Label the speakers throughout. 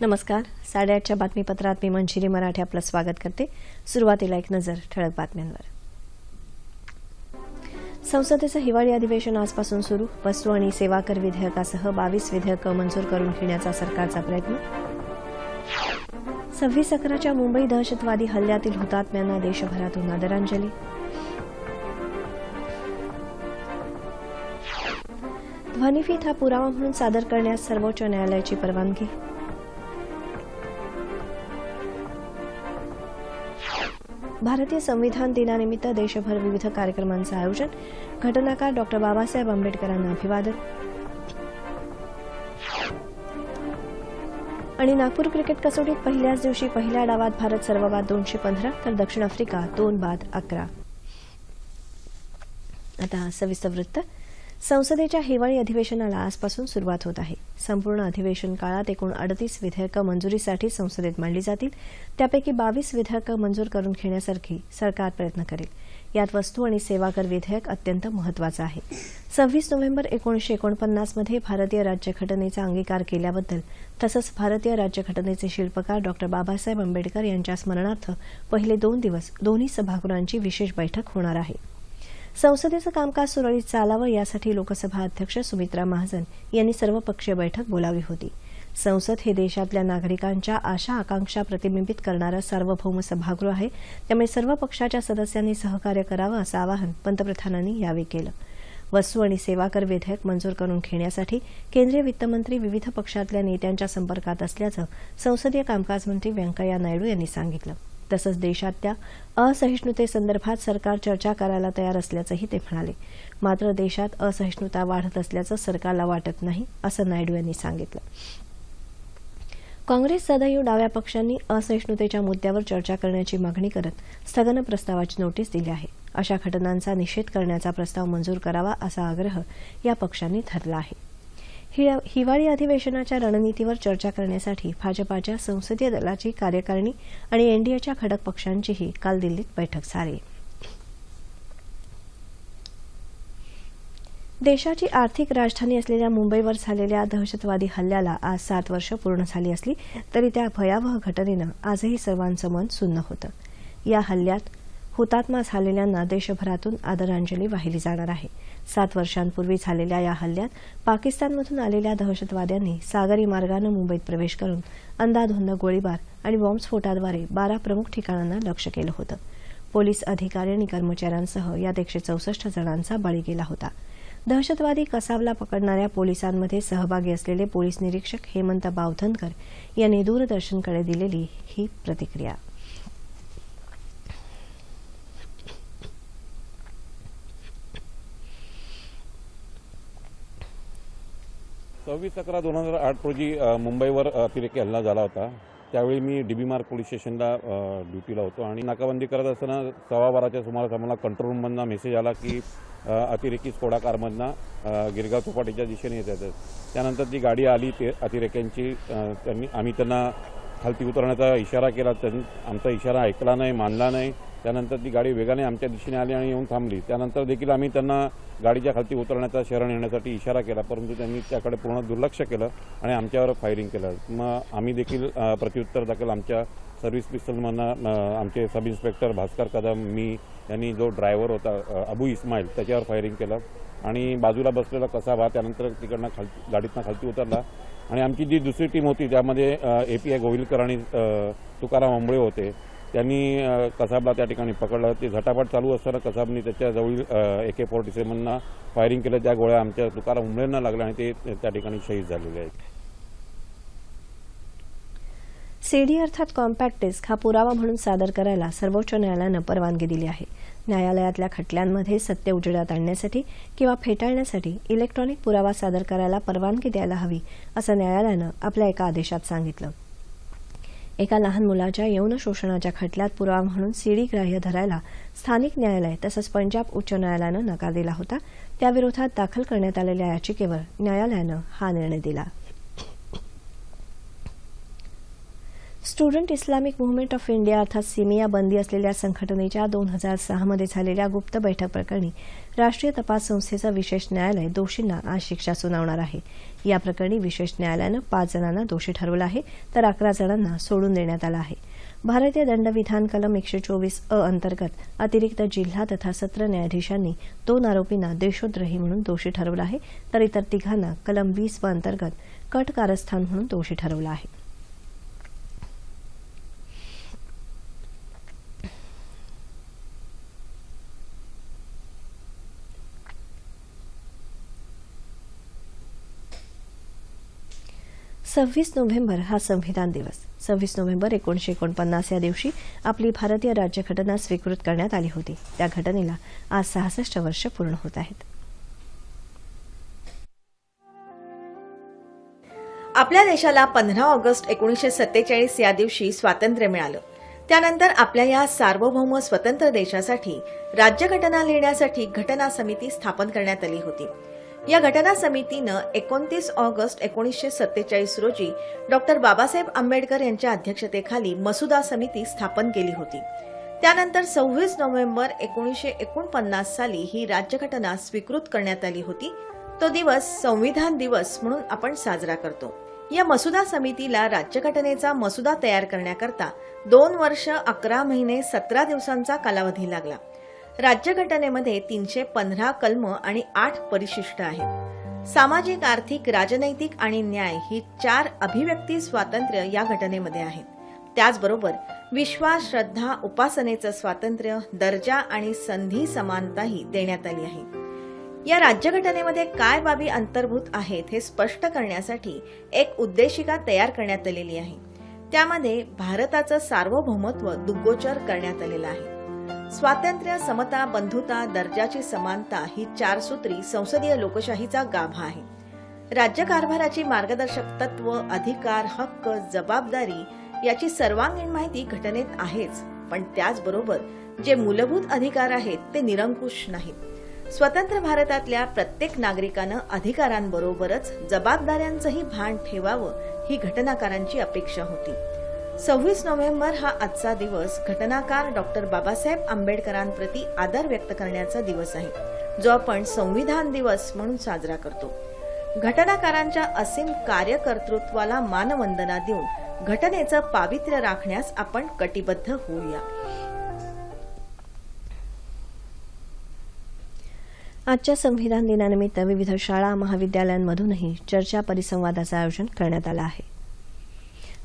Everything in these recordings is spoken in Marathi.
Speaker 1: नमस्कार. साडेआठच्या बातमीपत्रात मी मंजिरी मराठे आपलं स्वागत करते. सुरुवातीला एक नजर ठळक बातम्यांवर. संसदेचं हिवाळी अधिवेशन आजपासून सुरू. वस्तू आणि सेवा कर विधेयकासह बावीस विधेयकं मंजूर करून घेण्याचा सरकारचा प्रयत्न. सव्वीस अकराच्या मुंबई दहशतवादी हल्ल्यातील हुतात्म्यांना देशभरातून आदरांजली. ध्वनिफीत हा पुरावा म्हणून सादर करण्यास सर्वोच्च न्यायालयाची परवानगी. भारतीय संविधान दिनानिमित्त देशभर विविध कार्यक्रमांचं आयोजन. घटनाकार डॉक्टर बाबासाहेब आंबेडकरांना अभिवादन. आणि नागपूर क्रिकेट कसोटीत पहिल्याच दिवशी पहिल्या डावात भारत सर्व बाद दोनशे पंधरा तर दक्षिण आफ्रिका दोन बाद अकरा. आता सविस्तर वृत्त. संसदेच्या हिवाळी अधिवेशनाला आजपासून सुरुवात होत आहे. संपूर्ण अधिवेशन काळात एकूण अडतीस विधेयकं मंजुरीसाठी संसदेत मांडली जातील. त्यापैकी बावीस विधेयकं मंजूर करून घेण्यासारखी सरकार प्रयत्न करेल. यात वस्तू आणि सेवा कर विधेयक अत्यंत महत्वाचं आहे. सव्वीस नोव्हेंबर एकोणीशे एकोणपन्नासमध्ये भारतीय राज्यघटनेचा अंगीकार केल्याबद्दल तसंच भारतीय राज्यघटनेचे शिल्पकार डॉ बाबासाहेब आंबेडकर यांच्या स्मरणार्थ पहिले दोन दिवस दोन्ही सभागृहांची विशेष बैठक होणार आहे. संसदेचं कामकाज सुरळीत चालावं यासाठी लोकसभा अध्यक्ष सुमित्रा महाजन यांनी सर्वपक्षीय बैठक बोलावली होती. संसद हे देशातल्या नागरिकांच्या आशा आकांक्षा प्रतिबिंबित करणारं सार्वभौम सभागृह आहे. त्यामुळे सर्व पक्षाच्या सदस्यांनी सहकार्य करावं असं आवाहन पंतप्रधानांनी यावेळी केलं. वस्तू आणि सेवा कर विधेयक मंजूर करून घेण्यासाठी केंद्रीय वित्तमंत्री विविध पक्षातल्या नेत्यांच्या संपर्कात असल्याचं संसदीय कामकाज मंत्री व्यंकय्या नायडू यांनी सांगितलं. तसंच देशातल्या असहिष्णुतेसंदर्भात सरकार चर्चा करायला तयार असल्याचंही ते म्हणाले. मात्र देशात असहिष्णुता वाढत असल्याचं सरकारला वाटत नाही असं नायडू यांनी सांगितलं. काँग्रेस सदैव डाव्या पक्षांनी असहिष्णुतेच्या मुद्द्यावर चर्चा करण्याची मागणी करत स्थगन प्रस्तावाची नोटीस दिली आहे. अशा घटनांचा निषेध करण्याचा प्रस्ताव मंजूर करावा असा आग्रह या पक्षांनी धरला आहे. हिवाळी अधिवेशनाच्या रणनीतीवर चर्चा करण्यासाठी भाजपाच्या संसदीय दलाची कार्यकारिणी आणि एनडीएच्या खडक पक्षांचीही काल दिल्लीत बैठक झाली. देशाची आर्थिक राजधानी असलेल्या मुंबईवर झालेल्या दहशतवादी हल्ल्याला आज सात वर्ष पूर्ण झाली असली तरी त्या भयावह घटनेनं आजही सर्वांचं मन सुन्न होतं. या हल्ल्यात हुतात्मा झालेल्यांना देशभरातून आदरांजली वाहिली जाणार आहे. सात वर्षांपूर्वी झालेल्या या हल्ल्यात पाकिस्तानमधून आलेल्या दहशतवाद्यांनी सागरी मार्गानं मुंबईत प्रवेश करून अंदाधुंद गोळीबार आणि बॉम्बस्फोटाद्वारे बारा प्रमुख ठिकाणांना लक्ष केलं होतं. पोलीस अधिकारी आणि कर्मचाऱ्यांसह यात एकशे चौसष्ट जणांचा बळी गेला होता. दहशतवादी कसाबला पकडणाऱ्या पोलिसांमध्ये सहभागी असलेले पोलीस निरीक्षक हेमंत बावधनकर यांनी दूरदर्शनकडे दिलेली ही प्रतिक्रिया.
Speaker 2: सव्वीस अकरा दोन हजार आठ रोजी मुंबईवर अतिरेकी हल्ला झाला होता. त्यावेळी मी डी बी मार्ग पोलीस स्टेशनला ड्युटीला होतो आणि नाकाबंदी करत असताना सव्वा बाराच्या सुमारास आम्हाला कंट्रोल रूममधनं मेसेज आला की अतिरेकी स्कोडा कारमधनं गिरगाव चौपाटीच्या दिशेने येत आहेत. त्यानंतर जी गाडी आली ते अतिरेक्यांची त्यांनी आम्ही त्यांना खालती उतरण्याचा इशारा केला. त्यांनी आमचा इशारा ऐकला नाही मानला नाही. त्यानंतर ती गाडी वेगाने आमच्या दिशेने आली आणि येऊन थांबली. त्यानंतर देखील आम्ही त्यांना गाडीच्या खालती उतरण्याचा शरण येण्यासाठी इशारा केला परंतु त्यांनी त्याकडे पूर्ण दुर्लक्ष केलं आणि आमच्यावर फायरिंग केलं. मग आम्ही देखील प्रत्युत्तर दाखल आमच्या सर्व्हिस पिस्तलमधनं आमचे सब इन्स्पेक्टर भास्कर कदम मी यांनी जो ड्रायव्हर होता अबू इस्माईल त्याच्यावर फायरिंग केलं आणि बाजूला बसलेला कसा भा त्यानंतर तिकडनं खालती गाडीतनं खालती उतरला आणि आमची जी दुसरी टीम होती त्यामध्ये ए पी आय गोविलकर आणि तुकाराम आंबळे होते त्यांनी कसाबला त्या ठिकाणी पकडलं. ते झटापट चालू असताना कसाबनी त्याच्याजवळील ए के फोर्टी सेव्हनना फायरिंग केलं. त्या गोळ्या आमच्या तुकाराम उमरेंना लागल्या आणि ते त्या ठिकाणी शहीद झालेले आहेत.
Speaker 1: सीडी अर्थात कॉम्पॅक्ट डिस्क हा पुरावा म्हणून सादर करायला सर्वोच्च न्यायालयानं परवानगी दिली आहे. न्यायालयातल्या खटल्यांमध्ये सत्य उजेडात आणण्यासाठी किंवा फेटाळण्यासाठी इलेक्ट्रॉनिक पुरावा सादर करायला परवानगी द्यायला हवी असं न्यायालयानं आपल्या एका आदेशात सांगितलं. एका लहान मुलाच्या यौन शोषणाच्या खटल्यात पुरावा म्हणून सीडी ग्राह्य धरायला स्थानिक न्यायालय तसंच पंजाब उच्च न्यायालयानं नकार दिला होता. त्याविरोधात दाखल करण्यात आलेल्या याचिकेवर न्यायालयानं हा निर्णय दिला. Student Islamic movement of India अर्थात सिमिया बंदी असलेल्या संघटनेच्या दोन हजार सहामध्ये झालेल्या गुप्त बैठक प्रकरणी राष्ट्रीय तपास संस्थेचं विशेष न्यायालय दोषींना आज शिक्षा सुनावणार आहे. या प्रकरणी विशेष न्यायालयानं पाच जणांना दोषी ठरवलं आहे तर अकरा जणांना सोडून देण्यात आलं आहे. भारतीय दंडविधान कलम एकशे चोवीस अ अंतर्गत अतिरिक्त जिल्हा तथा सत्र न्यायाधीशांनी दोन आरोपींना देशोद्रोही म्हणून दोषी ठरवलं आहे तर इतर तिघांना कलम वीस व अंतर्गत कट कारस्थान म्हणून दोषी ठरवलं आहे. सव्वीस नोव्हेंबर हा संविधान दिवस. सव्वीस नोव्हेंबर एकोणीशे एकोणपन्नास या दिवशी आपली भारतीय राज्यघटना स्वीकृत करण्यात आली होती. त्या घटनेला आज सहासष्ट वर्ष पूर्ण होत आहेत.
Speaker 3: आपल्या देशाला पंधरा ऑगस्ट एकोणीशे सत्तेचाळीस या दिवशी स्वातंत्र्य मिळालं. त्यानंतर आपल्या या सार्वभौम स्वतंत्र देशासाठी राज्यघटना लिहिण्यासाठी घटना समिती स्थापन करण्यात आली होती. या घटना समितीनं एकोणतीस ऑगस्ट एकोणीसशे सत्तेचाळीस रोजी डॉक्टर बाबासाहेब आंबेडकर यांच्या अध्यक्षतेखाली मसुदा समिती स्थापन केली होती. त्यानंतर सव्वीस नोव्हेंबर एकोणीसशे एकोणपन्नास साली ही राज्यघटना स्वीकृत करण्यात आली होती. तो दिवस संविधान दिवस म्हणून आपण साजरा करतो. या मसुदा समितीला राज्यघटनेचा मसुदा तयार करण्याकरता दोन वर्ष अकरा महिने सतरा दिवसांचा कालावधी लागला. राज्यघटनेमध्ये तीनशे पंधरा कलम आणि आठ परिशिष्ट आहेत. सामाजिक आर्थिक राजनैतिक आणि न्याय ही चार अभिव्यक्ती स्वातंत्र्य या घटनेमध्ये आहेत. त्याचबरोबर विश्वास श्रद्धा उपासनेचं स्वातंत्र्य दर्जा आणि संधी समानताही देण्यात आली आहे. या राज्यघटनेमध्ये काय बाबी अंतर्भूत आहेत हे स्पष्ट करण्यासाठी एक उद्देशिका तयार करण्यात आलेली आहे. त्यामध्ये भारताचं सार्वभौमत्व दुग्गोचर करण्यात आलेलं आहे. स्वातंत्र्य समता बंधुता दर्जाची समानता ही चार सूत्री संसदीय लोकशाहीचा गाभा आहे. राज्यकारभाराची मार्गदर्शक तत्व अधिकार हक्क जबाबदारी याची सर्वांगीण माहिती घटनेत आहेच पण त्याचबरोबर जे मूलभूत अधिकार आहेत ते निरंकुश नाहीत. स्वतंत्र भारतातल्या प्रत्येक नागरिकानं अधिकारांबरोबरच जबाबदाऱ्यांचंही भान ठेवावं ही घटनाकारांची अपेक्षा होती. सव्वीस नोव्हेंबर हा आजचा दिवस. घटनाकार डॉक्टर बाबासाहेब आंबेडकरांप्रती आदर व्यक्त करण्याचा दिवस आहे. जो आपण संविधान दिवस म्हणून साजरा करतो. घटनाकारांच्या असीम कार्यकर्तृत्वाला मानवंदना देऊन घटनेचं पावित्र्य राखण्यास आपण कटिबद्ध होऊया.
Speaker 1: आजच्या संविधान दिनानिमित्त विविध शाळा महाविद्यालयांमधूनही चर्चा परिसंवादाचं आयोजन करण्यात आलं आहे.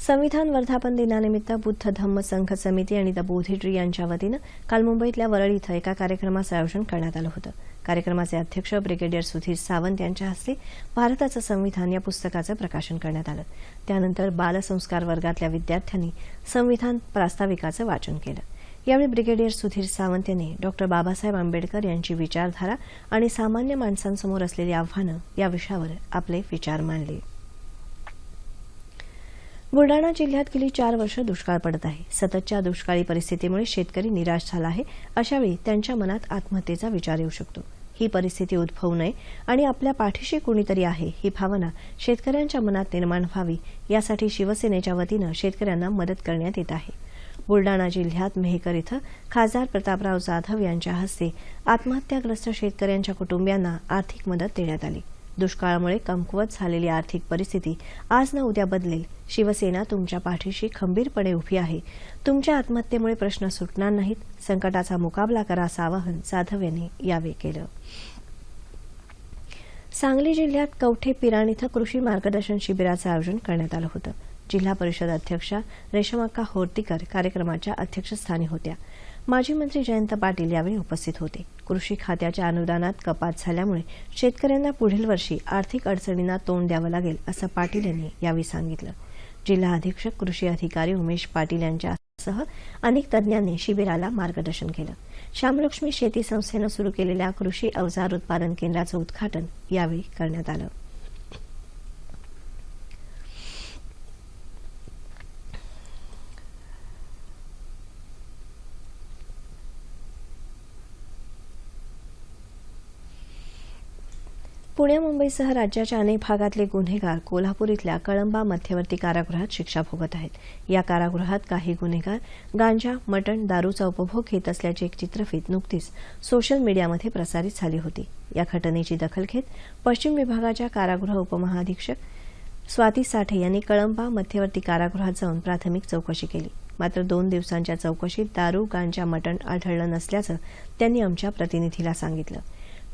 Speaker 1: संविधान वर्धापन दिनानिमित्त बुद्ध धम्म संघ समिती आणि द बोधी ट्री यांच्या वतीनं काल मुंबईतल्या वरळी इथं एका कार्यक्रमाचं आयोजन करण्यात आलं होतं. कार्यक्रमाचे अध्यक्ष ब्रिगेडियर सुधीर सावंत यांच्या हस्ते भारताचं संविधान या पुस्तकाचं प्रकाशन करण्यात आलं. त्यानंतर बालसंस्कार वर्गातल्या विद्यार्थ्यांनी संविधान प्रास्ताविकाचं वाचन केलं. यावेळी ब्रिगेडियर सुधीर सावंत यांनी डॉक्टर बाबासाहेब आंबेडकर यांची विचारधारा आणि सामान्य माणसांसमोर असलेली आव्हानं या विषयावर आपले विचार मांडले. बुलडाणा जिल्ह्यात गेली चार वर्ष दुष्काळ पडत आहे. सततच्या दुष्काळी परिस्थितीमुळे शेतकरी निराश झाला आहे. अशावेळी त्यांच्या मनात आत्महत्येचा विचार येऊ शकतो. ही परिस्थिती उद्भवू नये आणि आपल्या पाठीशी कुणीतरी आहे ही भावना शेतकऱ्यांच्या मनात निर्माण व्हावी यासाठी शिवसेनेच्या वतीनं शेतकऱ्यांना मदत करण्यात येत आहे. बुलडाणा जिल्ह्यात मेहकर इथं खासदार प्रतापराव जाधव यांच्या हस्ते आत्महत्याग्रस्त शेतकऱ्यांच्या कुटुंबियांना आर्थिक मदत देण्यात आली. दुष्काळामुळे कमकुवत झालेली आर्थिक परिस्थिती आज न उद्या बदलेल. शिवसेना तुमच्या पाठीशी खंबीरपणे उभी आहे. तुमच्या आत्महत्येमुळे प्रश्न सुटणार नाहीत. संकटाचा मुकाबला करा असं आवाहन जाधव यांनी यावेळी केलं. सांगली जिल्ह्यात कवठे पिराण इथं कृषी मार्गदर्शन शिबिराचं आयोजन करण्यात आलं होतं. जिल्हा परिषद अध्यक्षा रेशमाक्का होर्तीकर कार्यक्रमाच्या अध्यक्षस्थानी होत्या. माजी मंत्री जयंत पाटील यावेळी उपस्थित होते. कृषी खात्याच्या अनुदानात कपात झाल्यामुळे शेतकऱ्यांना पुढील वर्षी आर्थिक अडचणींना तोंड द्यावं लागेल असं पाटील यांनी यावेळी सांगितलं. जिल्हा अधीक्षक कृषी अधिकारी उमेश पाटील यांच्यासह अनेक तज्ज्ञांनी शिबिराला मार्गदर्शन केलं. श्यामलक्ष्मी शेती संस्थेनं सुरू केलेल्या कृषी अवजार उत्पादन केंद्राचं उद्घाटन यावेळी करण्यात आलं. पुणे मुंबईसह राज्याच्या अनेक भागातले गुन्हेगार कोल्हापूर इथल्या कळंबा मध्यवर्ती कारागृहात शिक्षा भोगत आहेत. या कारागृहात काही गुन्हेगार गांजा मटण दारूचा उपभोग घेत असल्याची एक चित्रफीत नुकतीच सोशल मीडियामध्ये प्रसारित झाली होती. या घटनेची दखल घेत पश्चिम विभागाच्या कारागृह उपमहाधीक्षक स्वाती साठे यांनी कळंबा मध्यवर्ती कारागृहात जाऊन प्राथमिक चौकशी केली. मात्र दोन दिवसांच्या चौकशीत दारू गांजा मटण आढळलं नसल्याचं त्यांनी आमच्या प्रतिनिधीला सांगितलं.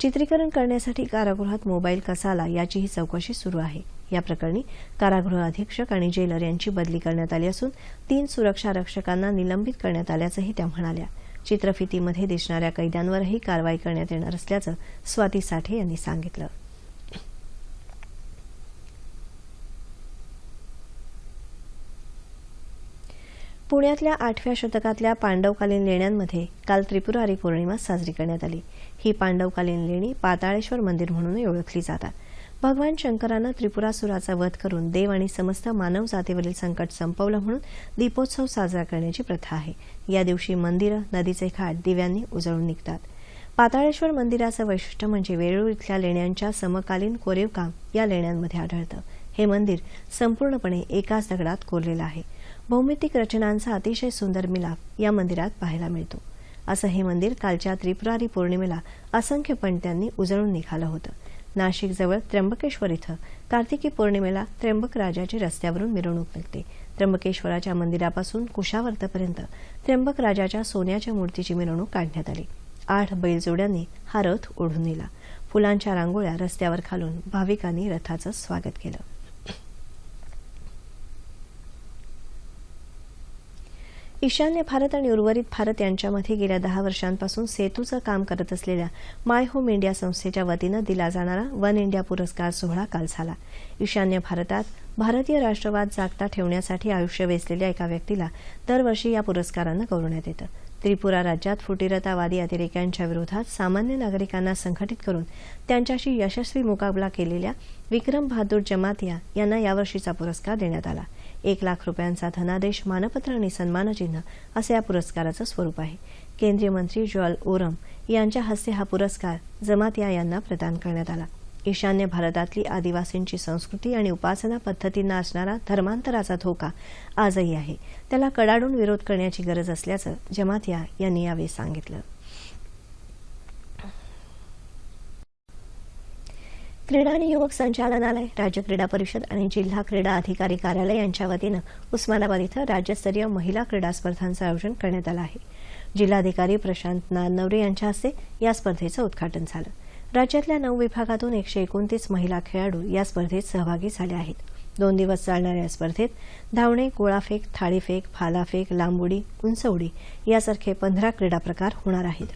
Speaker 1: चित्रीकरण करण्यासाठी कारागृहात मोबाईल कसा आला याचीही चौकशी सुरू आहे. या प्रकरणी कारागृह अधीक्षक आणि जेलर यांची बदली करण्यात आली असून तीन सुरक्षा रक्षकांना निलंबित करण्यात आल्याचंही त्या म्हणाल्या. चित्रफितीमध्ये दिसणाऱ्या कैद्यांवरही कारवाई करण्यात येणार असल्याचं स्वाती साठे यांनी सांगितलं. पुण्यातल्या आठव्या शतकातल्या पांडवकालीन लेण्यांमध्ये काल त्रिपुरारी पौर्णिमा साजरी करण्यात आली. ही पांडवकालीन लेणी पाताळेश्वर मंदिर म्हणूनही ओळखली जातात. भगवान शंकरानं त्रिपुरासुराचा वध करून देव आणि समस्त मानव जातीवरील संकट संपवलं म्हणून दीपोत्सव साजरा करण्याची प्रथा आहे. या दिवशी मंदिरं नदीचे घाट दिव्यांनी उजळून निघतात. पाताळेश्वर मंदिराचं वैशिष्ट्य म्हणजे वेरूळ इथल्या लेण्यांच्या समकालीन कोरीवकाम या लेण्यांमध्ये आढळतं. हे मंदिर संपूर्णपणे एकाच दगडात कोरलेलं आहे. भौमितिक रचनांचा अतिशय सुंदर मिलाप या मंदिरात पाहायला मिळतो. असं हे मंदिर कालच्या त्रिपुरारी पौर्णिमेला असंख्य पणत्यांनी उजळून निघालं होतं. नाशिकजवळ त्र्यंबकेश्वर इथं कार्तिकी पौर्णिमेला त्र्यंबक राजाची रस्त्यावरून मिरवणूक निघते. त्र्यंबकेश्वराच्या मंदिरापासून कुशावर्तपर्यंत त्र्यंबक राजाच्या सोन्याच्या मूर्तीची मिरवणूक काढण्यात आली. आठ बैलजोड्यांनी हा रथ ओढून नेला. फुलांच्या रांगोळ्या रस्त्यावर खालून भाविकांनी रथाचं स्वागत केलं. ईशान्य भारत आणि उर्वरित भारत यांच्यामध्ये गेल्या दहा वर्षांपासून सेतूचं काम करत असलेल्या माय होम इंडिया संस्थेच्या वतीनं दिला जाणारा वन इंडिया पुरस्कार सोहळा काल झाला. ईशान्य भारतात भारतीय राष्ट्रवाद जागता ठेवण्यासाठी आयुष्य वेचलेल्या एका व्यक्तीला दरवर्षी या पुरस्कारानं गौरवण्यात येतं. त्रिपुरा राज्यात फुटीरतावादी अतिरेक्यांच्या विरोधात सामान्य नागरिकांना संघटित करून त्यांच्याशी यशस्वी मुकाबला केलेल्या विक्रम बहादूर जमातिया यांना यावर्षीचा पुरस्कार देण्यात आला. एक लाख रुपयांचा धनादेश मानपत्र आणि सन्मानचिन्ह असं या पुरस्काराचं स्वरूप आहे. केंद्रीय मंत्री जॉल ओरम यांच्या हस्ते हा पुरस्कार जमातिया यांना प्रदान करण्यात आला. ईशान्य भारतातली आदिवासींची संस्कृती आणि उपासना पद्धतींना असणारा धर्मांतराचा धोका आजही आहे. त्याला कडाडून विरोध करण्याची गरज असल्याचं जमातिया यांनी यावेळी सांगितलं. क्रीडा आणि युवक संचालनालय राज्य क्रीडा परिषद आणि जिल्हा क्रीडा अधिकारी कार्यालय यांच्या वतीनं उस्मानाबाद इथं राज्यस्तरीय महिला क्रीडा स्पर्धांचं आयोजन करण्यात आलं आहे. जिल्हाधिकारी प्रशांत नानवरे यांच्या हस्ते या स्पर्धेचं उद्घाटन झालं. राज्यातल्या नऊ विभागातून एकशे एकोणतीस महिला खेळाडू या स्पर्धेत सहभागी झाले आहेत. दोन दिवस चालणाऱ्या या स्पर्धेत धावणे गोळाफेक थाळीफेक भालाफेक लांबुडी उंचउडी यासारखे पंधरा क्रीडा प्रकार होणार आहेत.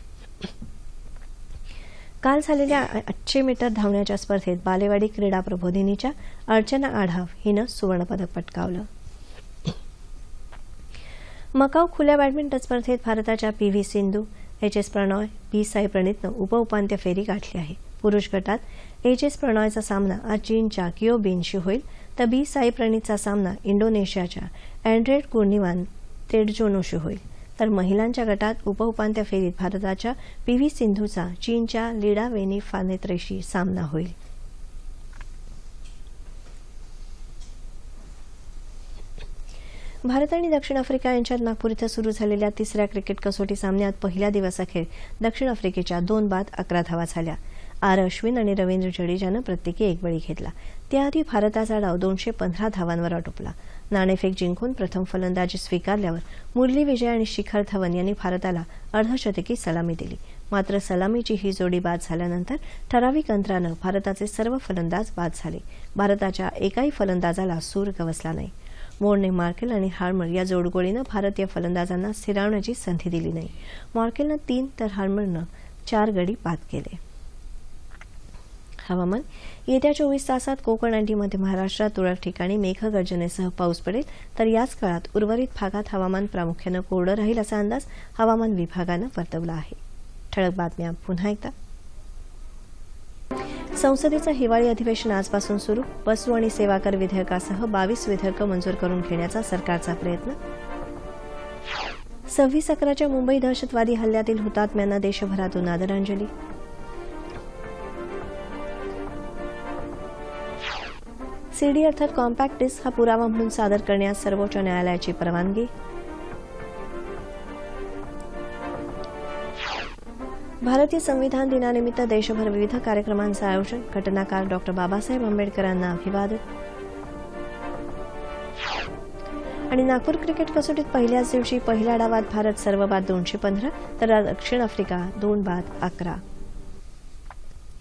Speaker 1: काल झालेल्या आठशे मीटर धावण्याच्या स्पर्धेत बालेवाडी क्रीडा प्रबोधिनीच्या अर्चना आढाव हिनं सुवर्णपदक पटकावलं. मकाऊ खुल्या बॅडमिंटन स्पर्धेत भारताच्या P V Sindhu H S Prannoy B Sai प्रणितनं उपउपांत्य फेरी गाठली आहे. पुरुष गटात एच एस प्रणॉयचा सामना आज चीनच्या किओ बिनशी होईल तर बी साई प्रणितचा सामना इंडोनेशियाच्या अँड्रेड कुर्निवान तेडजोनोशी होईल. तर महिलांच्या गटात उपउपांत्य फेरीत भारताच्या पी व्ही सिंधूचा चीनच्या लिडा वेनी फानेत्रेशी सामना होईल. भारत आणि दक्षिण आफ्रिका यांच्यात नागपूर इथं सुरू झालेल्या तिसऱ्या क्रिकेट कसोटी सामन्यात पहिल्या दिवसाखेर दक्षिण आफ्रिकेच्या दोन बाद अकरा धावा झाल्या. आर अश्विन आणि रवींद्र जडेजानं प्रत्येकी एक बळी घेतला. त्याआधी भारताचा डाव दोनशे पंधरा धावांवर आटोपला. नाणेफेक जिंकून प्रथम फलंदाजी स्वीकारल्यावर मुरली विजय आणि शिखर धवन यांनी भारताला अर्धशतकी सलामी दिली. मात्र सलामीची ही जोडी बाद झाल्यानंतर ठराविक अंतरानं भारताचे सर्व फलंदाज बाद झाले. भारताच्या एकाही फलंदाजाला सूर गवसला नाही. मोरने मार्केल आणि हार्मर या जोडगोळीनं भारतीय फलंदाजांना स्थिरावण्याची संधी दिली नाही. मार्केलनं तीन तर हार्मरनं चार गडी बाद केले. हवामान. येत्या चोवीस तासात कोकण आणि मध्य महाराष्ट्रात तुरळक ठिकाणी मेघगर्जनेसह पाऊस पडेल. तर याच काळात उर्वरित भागात हवामान प्रामुख्यानं कोरडं राहील असा अंदाज हवामान विभागानं वर्तवला आहे. ठळक बातम्या पुन्हा एकदा. संसदेचं हिवाळी अधिवेशन आजपासून सुरू. वस्तू आणि सेवा कर विधेयकासह बावीस विधेयकं मंजूर करून घेण्याचा सरकारचा प्रयत्न. सव्वीस अकराच्या मुंबई दहशतवादी हल्ल्यातील हुतात्म्यांना देशभरातून आदरांजली. सीडी अर्थात कॉम्पॅक्ट डिस्क हा पुरावा म्हणून सादर करण्यास सर्वोच्च न्यायालयाची परवानगी. भारतीय संविधान दिनानिमित्त देशभर विविध कार्यक्रमांचं आयोजन. घटनाकार डॉक्टर बाबासाहेब आंबेडकरांना अभिवादन. आणि नागपूर क्रिकेट कसोटीत पहिल्याच दिवशी पहिल्या डावात भारत सर्व बाद दोनशे पंधरा तर दक्षिण आफ्रिका दोन बाद अकरा.